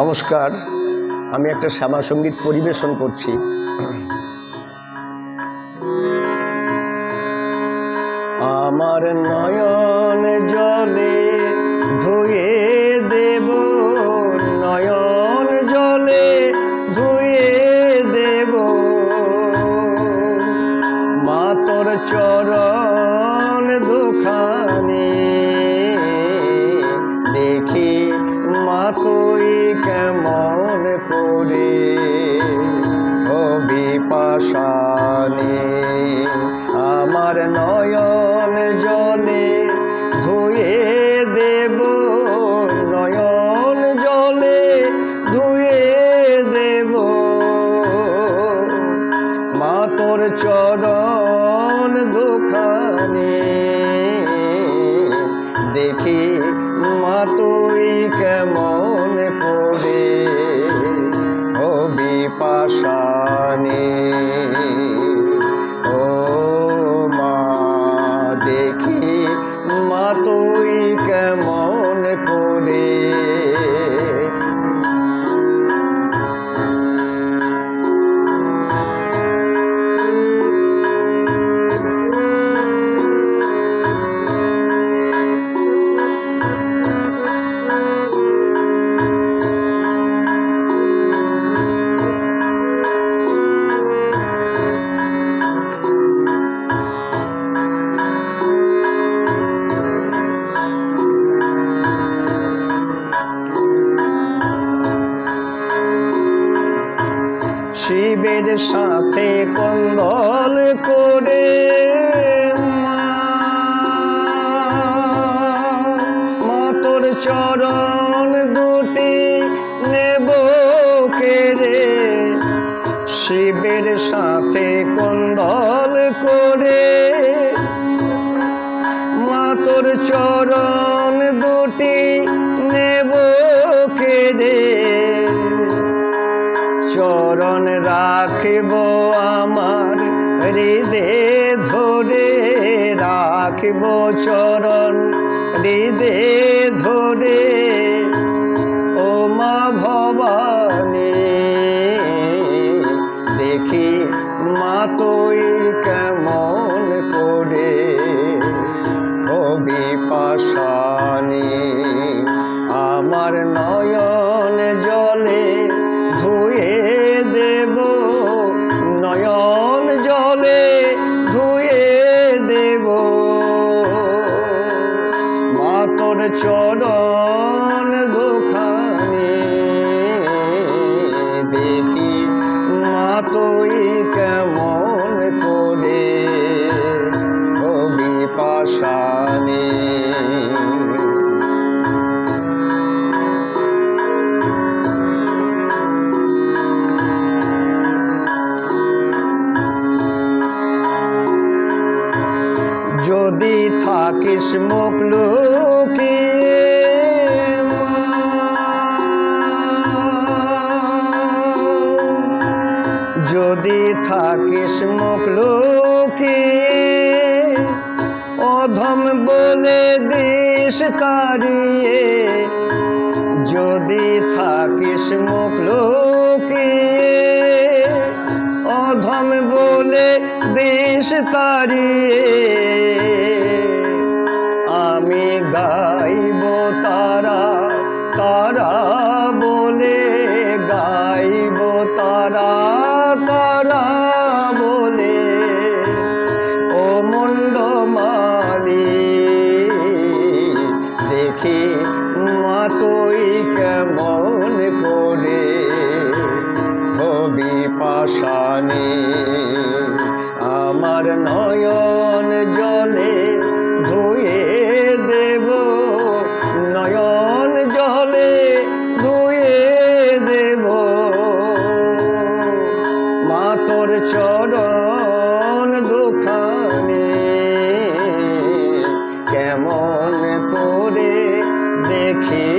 নমস্কার আমি একটা শ্যামা সংগীত পরিবেশন করছি। আমার নয়ন চরণ দুখানে দেখি মা তুই কেমন পড়ে হবি পাশানে ও মা দেখি মা শিবের সাথে কন্দল করে মাতর চরণ দুটি নেব কেড়ে। শিবের সাথে কন্দল করে মাতর চরণ দুটি নেব কেড়ে। চরণ রাখব আমার হৃদে ধরে রাখব চরণ হৃদে ধরে চরণ দুখানে দেখি মা তুই কেমন করে হবি পাশানে যদি থাকিস মুখ লুকিয়ে মুখ লুকিয়ে অধম বলে দিস তাড়িয়ে যদি থাকিস মুখ লুকিয়ে, অধম বলে দেশ তাড়িয়ে আমি গাইব ধুয়ে দেব। নয়ন জলে ধুয়ে দেব। মা তোর চরণ দুখানে কেমন করে দেখি